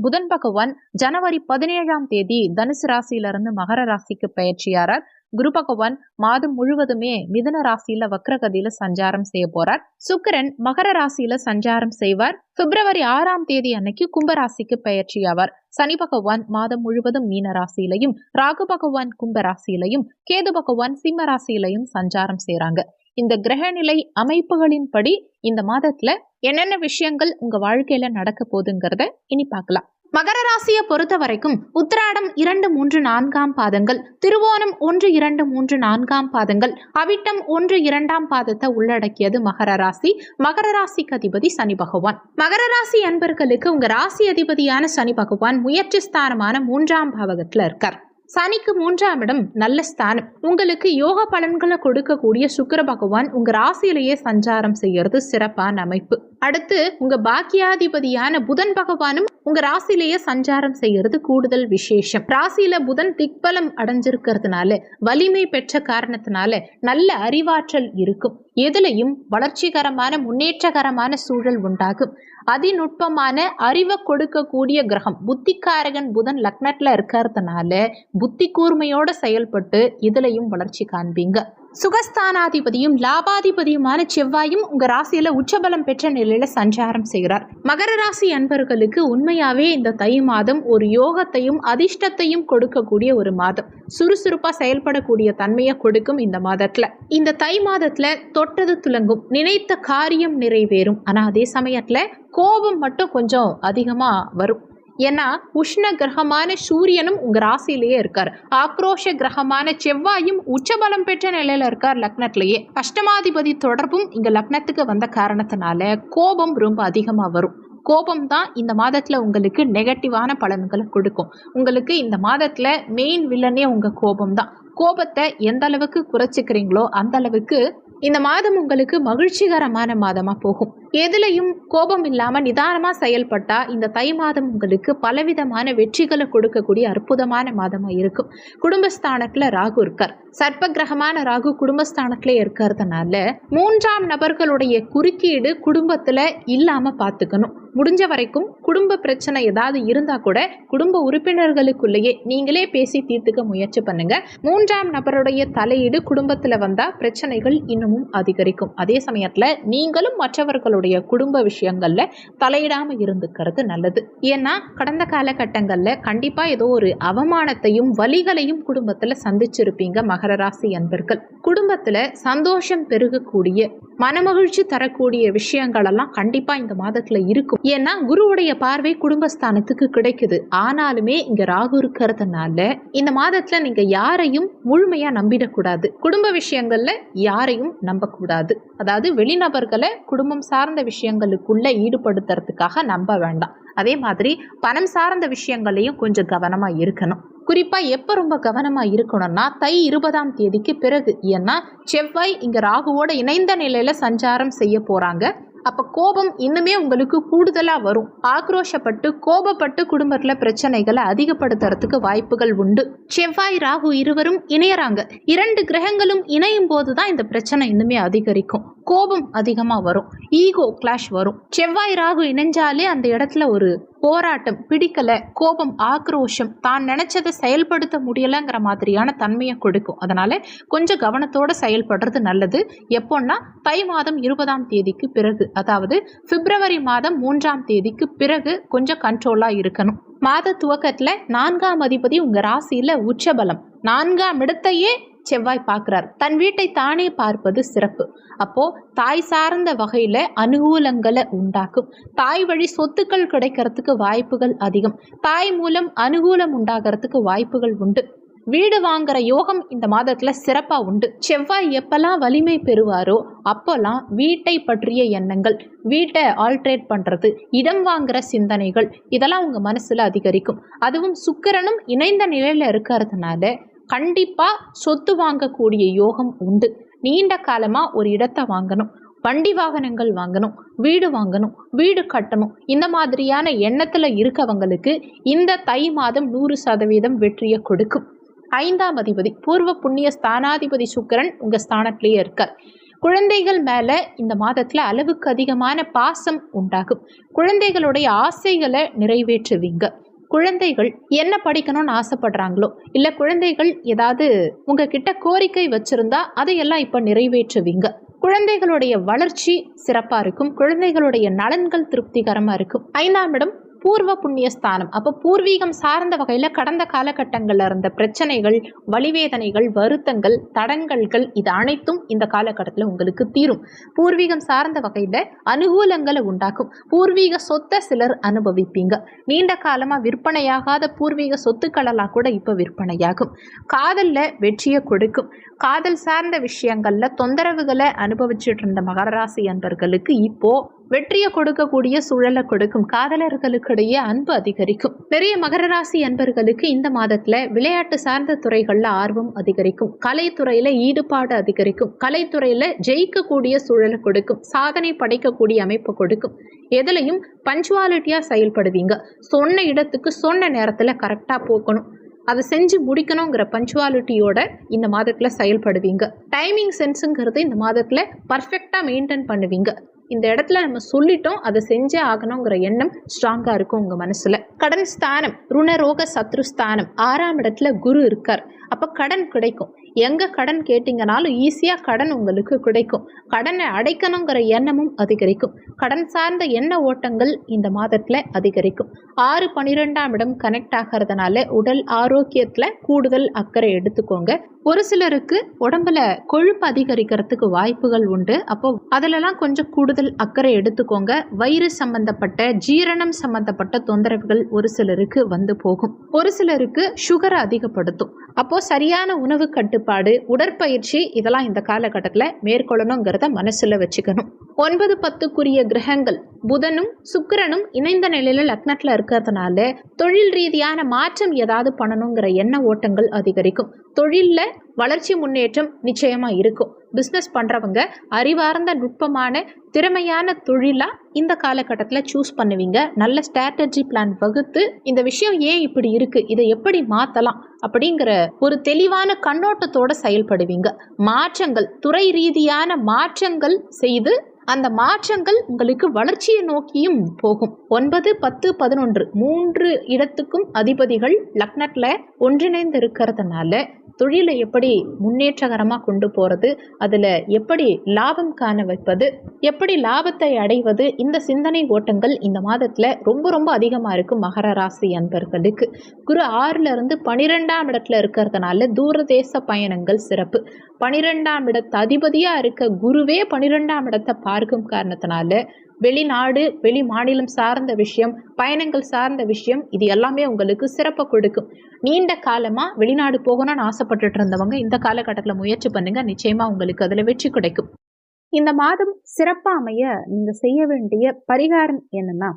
புதன் பகவான் ஜனவரி பதினேழாம் தேதி தனுசு ராசியிலிருந்து மகர ராசிக்கு பயிற்சியாரார். குரு பகவான் மாதம் முழுவதுமே மிதன ராசியில வக்ரகதியில சஞ்சாரம் செய்ய போறார். சுக்கிரன் மகர ராசியில சஞ்சாரம் செய்வார். பிப்ரவரி ஆறாம் தேதி அன்னைக்கு கும்பராசிக்கு பயிற்சி ஆவார் சனி பகவான் மாதம் முழுவதும் மீன ராசியிலையும் ராகு பகவான் கும்பராசியிலையும் கேது பகவான் சிம்ம ராசியிலையும் சஞ்சாரம் செய்யறாங்க இந்த கிரகநிலை அமைப்புகளின்படி இந்த மாதத்துல என்னென்ன விஷயங்கள் உங்க வாழ்க்கையில நடக்க போகுதுங்கிறத இனி பார்க்கலாம். மகர ராசியை பொறுத்த வரைக்கும் உத்திராடம் இரண்டு மூன்று நான்காம் பாதங்கள் திருவோணம் ஒன்று இரண்டு மூன்று நான்காம் பாதங்கள் அவிட்டம் ஒன்று இரண்டாம் பாதத்தை உள்ளடக்கியது மகர ராசி. மகர ராசிக்கு அதிபதி சனி பகவான். மகர ராசி அன்பர்களுக்கு உங்க ராசி அதிபதியான சனி பகவான் முயற்சி ஸ்தானமான மூன்றாம் பாவகத்துல இருக்கார். சனிக்கு மூன்றாம் இடம் நல்ல ஸ்தானம். உங்களுக்கு யோக பலன்களை கொடுக்கக்கூடிய சுக்கர பகவான் உங்க ராசியிலேயே சஞ்சாரம் செய்யறது சிறப்பான அமைப்பு. அடுத்து உங்க பாக்கியாதிபதியான புதன் பகவானும் உங்க ராசியிலேயே சஞ்சாரம் செய்யறது கூடுதல் விசேஷம். ராசியில புதன் திக்பலம் அடைஞ்சிருக்கிறதுனால வலிமை பெற்ற காரணத்தினால நல்ல அறிவாற்றல் இருக்கும். எதுலையும் வளர்ச்சிகரமான முன்னேற்றகரமான சூழல் உண்டாகும். அதிநுட்பமான அறிவை கொடுக்கக்கூடிய கிரகம் புத்திக்காரகன் புதன் லக்னத்துல இருக்கிறதுனால புத்தி கூர்மையோட செயல்பட்டு இதுலையும் வளர்ச்சி காண்பீங்க. சுகஸ்தானாதிபதியும் லாபாதிபதியுமான செவ்வாயும் உங்க ராசியில உச்சபலம் பெற்ற நிலையில சஞ்சாரம் செய்கிறார். மகர ராசி அன்பர்களுக்கு உண்மையாவே இந்த தை மாதம் ஒரு யோகத்தையும் அதிர்ஷ்டத்தையும் கொடுக்கக்கூடிய ஒரு மாதம். சுறுசுறுப்பா செயல்படக்கூடிய தன்மையை கொடுக்கும் இந்த மாதத்துல. இந்த தை மாதத்துல தொட்டது துலங்கும் நினைத்த காரியம் நிறைவேறும். ஆனா அதே சமயத்துல கோபம் மட்டும் கொஞ்சம் அதிகமா வரும். ஏன்னா உஷ்ண கிரகமான சூரியனும் உங்கள் ராசியிலேயே இருக்கார். ஆக்ரோஷ கிரகமான செவ்வாயும் உச்சபலம் பெற்ற நிலையில் இருக்கார் லக்னத்திலேயே. அஷ்டமாதிபதி தொடர்பும் இங்கே லக்னத்துக்கு வந்த காரணத்தினால கோபம் ரொம்ப அதிகமாக வரும். கோபம் தான் இந்த மாதத்தில் உங்களுக்கு நெகட்டிவான பலன்களை கொடுக்கும். உங்களுக்கு இந்த மாதத்தில் மெயின் வில்லனே உங்கள் கோபம் தான். கோபத்தை எந்த அளவுக்கு குறைச்சிக்கிறீங்களோ அந்த அளவுக்கு இந்த மாதம் உங்களுக்கு மகிழ்ச்சிகரமான மாதமாக போகும். எதுலையும் கோபம் இல்லாமல் நிதானமாக செயல்பட்டா இந்த தை மாதம் உங்களுக்கு பலவிதமான வெற்றிகளை கொடுக்கக்கூடிய அற்புதமான மாதமாக இருக்கும். குடும்பஸ்தானத்தில் ராகு இருக்கார். சர்ப்பகிரகமான ராகு குடும்பஸ்தானத்தில் இருக்கிறதுனால மூன்றாம் நபர்களுடைய குறுக்கீடு குடும்பத்தில் இல்லாமல் பார்த்துக்கணும் முடிஞ்ச வரைக்கும் குடும்ப பிரச்சனை ஏதாவது இருந்தால் கூட குடும்ப உறுப்பினர்களுக்குள்ளேயே நீங்களே பேசி தீர்த்துக்க முயற்சி பண்ணுங்க. மூன்றாம் நபருடைய தலையீடு குடும்பத்தில் வந்தால் பிரச்சனைகள் இன்னமும் அதிகரிக்கும். அதே சமயத்தில் நீங்களும் மற்றவர்களுடைய குடும்ப விஷயங்களில் தலையிடாமல் இருந்துக்கிறது நல்லது. ஏன்னா கடந்த காலகட்டங்களில் கண்டிப்பாக ஏதோ ஒரு அவமானத்தையும் வலிகளையும் குடும்பத்தில் சந்திச்சிருப்பீங்க. மகர ராசி அன்பர்கள். குடும்பத்துல சந்தோஷம் பெருகக்கூடிய மனமகிழ்ச்சி தரக்கூடிய விஷயங்கள் எல்லாம் கண்டிப்பா இந்த மாதத்துல இருக்கும். ஏன்னா குருவுடைய பார்வை குடும்பஸ்தானத்துக்கு கிடைக்குது. ஆனாலுமே இங்க ராகு இருக்கிறதுனால இந்த மாதத்துல நீங்க யாரையும் முழுமையா நம்பிடக்கூடாது. குடும்ப விஷயங்கள்ல யாரையும் நம்பக்கூடாது. அதாவது வெளிநபர்களை குடும்பம் சார்ந்த விஷயங்களுக்குள்ள ஈடுபடுத்துறதுக்காக நம்ப வேண்டாம். அதே மாதிரி பணம் சார்ந்த விஷயங்களையும் கொஞ்சம் கவனமா இருக்கணும். குறிப்பாக எப்போ ரொம்ப கவனமாக இருக்கணும்னா தை இருபதாம் தேதிக்கு பிறகு. ஏன்னா செவ்வாய் இங்கே ராகுவோட இணைந்த நிலையில் சஞ்சாரம் செய்ய போகிறாங்க அப்போ கோபம் இன்னுமே உங்களுக்கு கூடுதலாக வரும். ஆக்ரோஷப்பட்டு கோபப்பட்டு குடும்பத்தில் பிரச்சனைகளை அதிகப்படுத்துறதுக்கு வாய்ப்புகள் உண்டு. செவ்வாய் ராகு இருவரும் இணையறாங்க. இரண்டு கிரகங்களும் இணையும் போது தான் இந்த பிரச்சனை இன்னுமே அதிகரிக்கும். கோபம் அதிகமாக வரும். ஈகோ கிளாஷ் வரும். செவ்வாய் ராகு இணைஞ்சாலே அந்த இடத்துல ஒரு போராட்டம் பிடிக்கலை கோபம் ஆக்ரோஷம். தான் நினச்சதை செயல்படுத்த முடியலைங்கிற மாதிரியான தன்மையை கொடுக்கும். அதனால் கொஞ்சம் கவனத்தோடு செயல்படுறது நல்லது. எப்போன்னா தை மாதம் இருபதாம் தேதிக்கு பிறகு அதாவது பிப்ரவரி மாதம் மூன்றாம் தேதிக்கு பிறகு கொஞ்சம் கண்ட்ரோலாக இருக்கணும். மாத துவக்கத்தில் நான்காம் அதிபதி உங்கள் ராசியில் உச்சபலம். நான்காம் இடத்தையே செவ்வாய் பார்க்குறார். தன் வீட்டை தானே பார்ப்பது சிறப்பு. அப்போ தாய் சார்ந்த வகையில அனுகூலங்களை உண்டாக்கும். தாய் வழி சொத்துக்கள் கிடைக்கிறதுக்கு வாய்ப்புகள் அதிகம். தாய் மூலம் அனுகூலம் உண்டாகிறதுக்கு வாய்ப்புகள் உண்டு. வீடு வாங்குற யோகம் இந்த மாதத்துல சிறப்பா உண்டு. செவ்வாய் எப்பெல்லாம் வலிமை பெறுவாரோ அப்போல்லாம் வீட்டை பற்றிய எண்ணங்கள் வீட்டை ஆல்ட்ரேட் பண்றது இடம் வாங்குற சிந்தனைகள் இதெல்லாம் உங்க மனசுல அதிகரிக்கும். அதுவும் சுக்கரனும் இணைந்த நிலையில இருக்கிறதுனால கண்டிப்பாக சொத்து வாங்கக்கூடிய யோகம் உண்டு. நீண்ட காலமாக ஒரு இடத்தை வாங்கணும். வண்டி வாகனங்கள் வாங்கணும். வீடு வாங்கணும். வீடு கட்டணும். இந்த மாதிரியான எண்ணத்தில் இருக்கவங்களுக்கு இந்த தை மாதம் நூறு சதவீதம் வெற்றியை கொடுக்கும். ஐந்தாம் அதிபதி பூர்வ புண்ணிய ஸ்தானாதிபதி சுக்கிரன் உங்கள் ஸ்தானத்திலேயே இருக்கார். குழந்தைகள் மேலே இந்த மாதத்தில் அளவுக்கு அதிகமான பாசம் உண்டாகும். குழந்தைகளுடைய ஆசைகளை நிறைவேற்றுவீங்க. குழந்தைகள் என்ன படிக்கணும்னு ஆசைப்படுறாங்களோ இல்லை குழந்தைகள் ஏதாவது உங்ககிட்ட கோரிக்கை வச்சிருந்தா அதையெல்லாம் இப்போ நிறைவேற்றுவீங்க. குழந்தைகளுடைய வளர்ச்சி சிறப்பாக இருக்கும். குழந்தைகளுடைய நலன்கள் திருப்திகரமாக இருக்கும். ஐந்தாம் இடம் பூர்வ புண்ணிய ஸ்தானம் அப்போ பூர்வீகம் சார்ந்த வகையில் கடந்த காலகட்டங்களில் இருந்த பிரச்சனைகள் வழிவேதனைகள் வருத்தங்கள் தடங்கல்கள் இது அனைத்தும் இந்த காலகட்டத்தில் உங்களுக்கு தீரும். பூர்வீகம் சார்ந்த வகையில் அனுகூலங்களை உண்டாக்கும். பூர்வீக சொத்தை சிலர் அனுபவிப்பீங்க. நீண்ட காலமாக விற்பனையாகாத பூர்வீக சொத்துக்களெல்லாம் கூட இப்போ விற்பனையாகும். காதலில் வெற்றியை கொடுக்கும். காதல் சார்ந்த விஷயங்களில் தொந்தரவுகளை அனுபவிச்சுட்டு இருந்த மகராசி அன்பர்களுக்கு இப்போ வெற்றியை கொடுக்கக்கூடிய சூழலை கொடுக்கும். காதலர்களுக்கிடையே அன்பு அதிகரிக்கும். நிறைய மகர ராசி அன்பர்களுக்கு இந்த மாதத்துல விளையாட்டு சார்ந்த துறைகள்ல ஆர்வம் அதிகரிக்கும். கலைத்துறையில ஈடுபாடு அதிகரிக்கும். கலைத்துறையில ஜெயிக்கக்கூடிய சூழலை கொடுக்கும். சாதனை படைக்கக்கூடிய அமைப்பு கொடுக்கும். எதுலையும் பஞ்சுவாலிட்டியா செயல்படுவீங்க. சொன்ன இடத்துக்கு சொன்ன நேரத்துல கரெக்டா போக்கணும் அதை செஞ்சு முடிக்கணுங்கிற பஞ்சுவாலிட்டியோட இந்த மாதத்தில் செயல்படுவீங்க. டைமிங் சென்ஸுங்கிறது இந்த மாதத்தில் பர்ஃபெக்டாக மெயின்டைன் பண்ணுவீங்க. இந்த இடத்துல நம்ம சொல்லிட்டோம் அதை செஞ்சே ஆகணுங்கிற எண்ணம் ஸ்ட்ராங்காக இருக்கும் உங்கள் மனசில். கடன் ஸ்தானம் ருணரோக சத்ரு ஸ்தானம். ஆறாம் இடத்துல குரு இருக்கார். அப்போ கடன் கிடைக்கும். எங்கே கடன் கேட்டிங்கனாலும் ஈஸியாக கடன் உங்களுக்கு கிடைக்கும். கடனை அடைக்கணுங்கிற எண்ணமும் அதிகரிக்கும். கடன் சார்ந்த எண்ண ஓட்டங்கள் இந்த மாதத்தில் அதிகரிக்கும். ஆறு பன்னிரெண்டாம் இடம் கனெக்ட் ஆகிறதுனால உடல் ஆரோக்கியத்தில் கூடுதல் அக்கறை எடுத்துக்கோங்க. ஒரு சிலருக்கு உடம்புல கொழுப்பு அதிகரிக்கிறதுக்கு வாய்ப்புகள் உண்டு. அப்போ அதிலெல்லாம் கொஞ்சம் கூடுதல் அக்கறை எடுத்துக்கோங்க. வயிறு சம்பந்தப்பட்ட ஜீரணம் சம்பந்தப்பட்ட தொந்தரவுகள் ஒரு சிலருக்கு வந்து போகும். ஒரு சிலருக்கு சுகரை அதிகப்படுத்தும். அப்போது சரியான உணவு கட்டுப்பாடு உடற்பயிற்சி இதெல்லாம் இந்த காலகட்டத்தில் மேற்கொள்ளணுங்கிறத மனசில் வச்சுக்கணும். ஒன்பது பத்துக்குரிய கிரகங்கள் புதனும் சுக்கிரனும் இணைந்த நிலையில் லக்னத்தில் இருக்கிறதுனால தொழில் ரீதியான மாற்றம் ஏதாவது பண்ணணுங்கிற எண்ண ஓட்டங்கள் அதிகரிக்கும். தொழிலில் வளர்ச்சி முன்னேற்றம் நிச்சயமாக இருக்கும். பிஸ்னஸ் பண்ணுறவங்க அறிவார்ந்த நுட்பமான திறமையான தொழிலாக இந்த காலகட்டத்தில் சூஸ் பண்ணுவீங்க. நல்ல ஸ்ட்ராட்டஜி பிளான் வகுத்து இந்த விஷயம் ஏன் இப்படி இருக்குது இதை எப்படி மாற்றலாம் அப்படிங்கிற ஒரு தெளிவான கண்ணோட்டத்தோட செயல்படுவீங்க. மாற்றங்கள் துறை ரீதியான மாற்றங்கள் செய்து அந்த மாற்றங்கள் உங்களுக்கு வளர்ச்சியை நோக்கியும் போகும். ஒன்பது பத்து பதினொன்று மூன்று இடத்துக்கும் அதிபதிகள் லக்னத்தில் ஒன்றிணைந்து இருக்கிறதுனால தொழிலை எப்படி முன்னேற்றகரமாக கொண்டு போகிறது அதில் எப்படி லாபம் காண வைப்பது எப்படி லாபத்தை அடைவது இந்த சிந்தனை ஓட்டங்கள் இந்த மாதத்தில் ரொம்ப ரொம்ப அதிகமாக இருக்கும் மகர ராசி அன்பர்களுக்கு. குரு ஆறுலிருந்து பனிரெண்டாம் இடத்துல இருக்கிறதுனால தூரதேச பயணங்கள் சிறப்பு. பனிரெண்டாம் இடத்து அதிபதியாக இருக்க குருவே பனிரெண்டாம் இடத்தை பார்க்கும் காரணத்தினால வெளிநாடு வெளி மாநிலம் சார்ந்த விஷயம் பயணங்கள் சார்ந்த விஷயம் இது எல்லாமே உங்களுக்கு சிறப்பை கொடுக்கும். நீண்ட காலமாக வெளிநாடு போகணும்னு ஆசைப்பட்டுட்டு இருந்தவங்க இந்த காலகட்டத்தில் முயற்சி பண்ணுங்க. நிச்சயமா உங்களுக்கு அதில் வெற்றி கிடைக்கும். இந்த மாதம் சிறப்பாக அமைய நீங்க செய்ய வேண்டிய பரிகாரம் என்னன்னா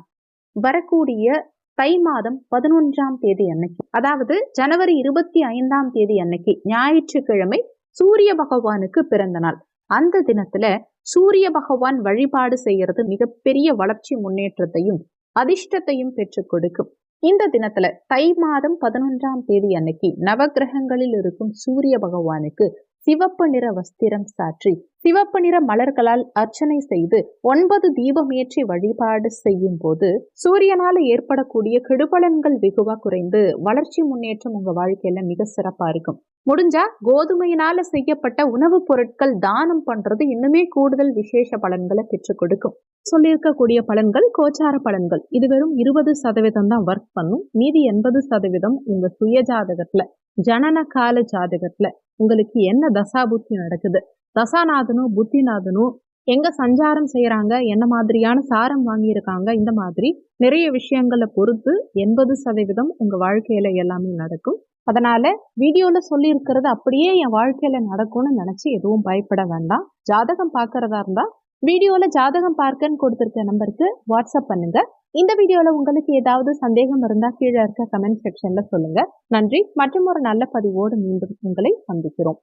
வரக்கூடிய தை மாதம் பதினொன்றாம் தேதி அன்னைக்கு அதாவது ஜனவரி இருபத்தி ஐந்தாம் தேதி அன்னைக்கு ஞாயிற்றுக்கிழமை சூரிய பகவானுக்கு பிறந்த நாள். அந்த தினத்துல சூரிய பகவான் வழிபாடு செய்யறது மிகப்பெரிய வளர்ச்சி முன்னேற்றத்தையும் அதிர்ஷ்டத்தையும் பெற்றுக் கொடுக்கும். இந்த தினத்துல தை மாதம் பதினொன்றாம் தேதி அன்னைக்கு நவகிரகங்களில் இருக்கும் சூரிய பகவானுக்கு சிவப்பு நிற வஸ்திரம் சாற்றி சிவப்பு நிற மலர்களால் அர்ச்சனை செய்து ஒன்பது தீபம் ஏற்றி வழிபாடு செய்யும் போது சூரியனால ஏற்படக்கூடிய கெடுபலன்கள் வெகுவா குறைந்து வளர்ச்சி முன்னேற்றம் உங்க வாழ்க்கையில மிக சிறப்பா இருக்கும். முடிஞ்சா கோதுமையினால செய்யப்பட்ட உணவுப் பொருட்கள் தானம் பண்றது இன்னுமே கூடுதல் விசேஷ பலன்களை பெற்றுக் கொடுக்கும். சொல்லியிருக்கக்கூடிய பலன்கள் கோச்சார பலன்கள். இது வெறும் இருபது சதவீதம் தான் ஒர்க் பண்ணும். மீதி எண்பது சதவீதம் உங்க சுய ஜாதகத்துல ஜனன கால ஜாதகத்துல உங்களுக்கு என்ன தசாபுத்தி நடக்குது? தசாநாதனும் புத்திநாதனும் எங்க சஞ்சாரம் செய்யறாங்க என்ன மாதிரியான சாரம் வாங்கியிருக்காங்க? இந்த மாதிரி நிறைய விஷயங்களை பொறுத்து எண்பது சதவீதம் உங்க வாழ்க்கையில எல்லாமே நடக்கும். அதனால வீடியோல சொல்லியிருக்கிறது அப்படியே என் வாழ்க்கையில நடக்கும்னு நினைச்சு எதுவும் பயப்பட வேண்டாம். ஜாதகம் பார்க்கறதா இருந்தா வீடியோல ஜாதகம் பார்க்கன்னு கொடுத்துருக்க நம்பருக்கு வாட்ஸ்அப் பண்ணுங்க. இந்த வீடியோல உங்களுக்கு ஏதாவது சந்தேகம் இருந்தா கீழே இருக்க கமெண்ட் செக்ஷன்ல சொல்லுங்க. நன்றி. மற்றும் ஒரு நல்ல பதிவோடு மீண்டும் உங்களை சந்திக்கிறோம்.